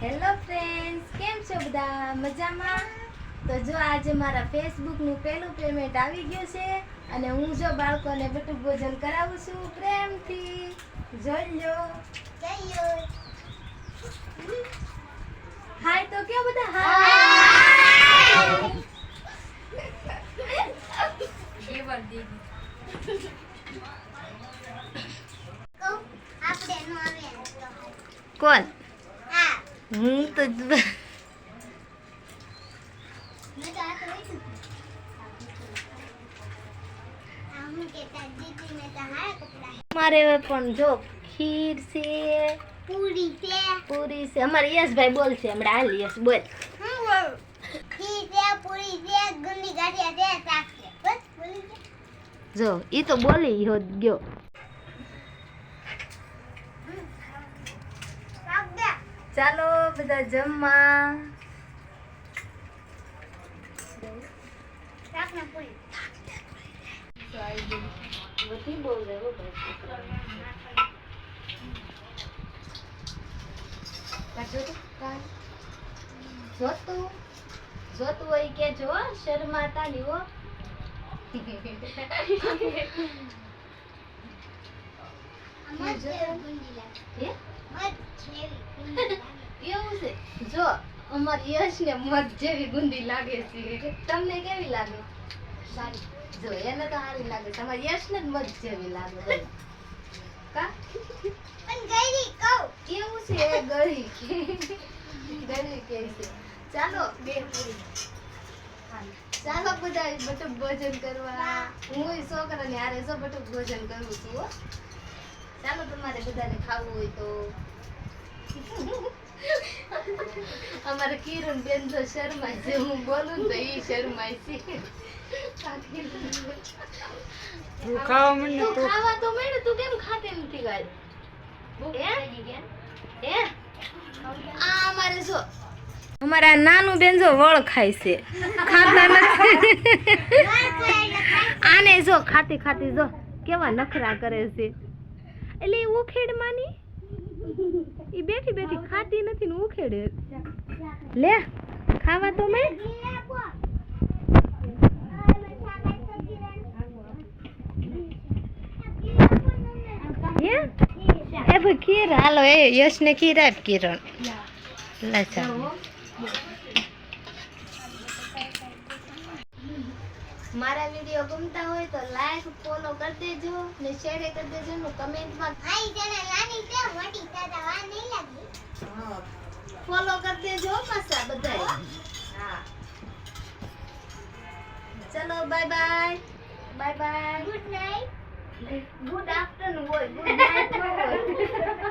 Hello friends કેમ છો બધા? મજામાં? તો જો આજે મારા ફેસબુકનું પહેલું પેમેન્ટ આવી ગયું છે અને હું જો બાળકોને બટુક ભોજન કરાવું છું પ્રેમથી. જોઈ લો. હાય તો કેવો બધા? હાય કોણ? હું તો મારે પણ જો ખીર છે પૂરી છે. પૂરી છે. અમારે યશભાઈ બોલ છે હમણાં હાલ યશ બોલ. ખીર છે પૂરી છે ગુંદી ગાંઠિયા છે શાક છે. બસ બોલી જો ઈ તો બોલી હો ગયો શાક દે ચાલો બધા જમવા. જોતું જોતું હોય કે જો શર્માતા નહીં હો મત જેવી ગુંદી લાગે હે? મત જેવી ગુંદી લાગે એવું છે જો અમારી યશ ને મધ જેવી ગુંદી લાગે છે તમને કેવી લાગે સારી જો એને તો સારી લાગે તમારે અમારી યશ ને જ મધ જેવી લાગે. કા પણ ગળી કહું કેવું છે એ ગળી ગળી કે છે ચાલો બે પૂરી. ચાલો બધા બટુક ભોજન કરવા. હું છોકરાને હારે જો બટુક ભોજન કરું છું તમારે બધાને ખાવું હોય તો. અમારે કિરણ બેન તો શરમાય છે હું બોલું તો ઈ શરમાય છે તું ખાવા માંડ તું ખાવા તો માંડ તું કેમ ખાતે નથી ગાય આ અમારે જો અમારા નાનું બેન જો વળ ખાય છે. ખાતા નથી. આને જો ખાતી ખાતી જો કેવા નખરા કરે છે. એટલે એ ઉખેડ માની? એ બેઠી બેઠી ખાતી નથી ને ઉખેડે. લે ખાવા તો મેં. હે? એ ભાઈ ખીર હાલો એ યશ ને ખીર આપ કિરણ. લે મારા વીડિયો ગમતા હોય તો લાઈક ફોલો કરી દેજો ને શેર કરી દેજો ને કમેન્ટમાં મારી ચેનલ નાની છે મોટી છે તો વાર નહીં લાગી. ફોલો કરી દેજો પાછા બધાય. હા. ચલો bye bye bye bye good night good afternoon હોય ગુડ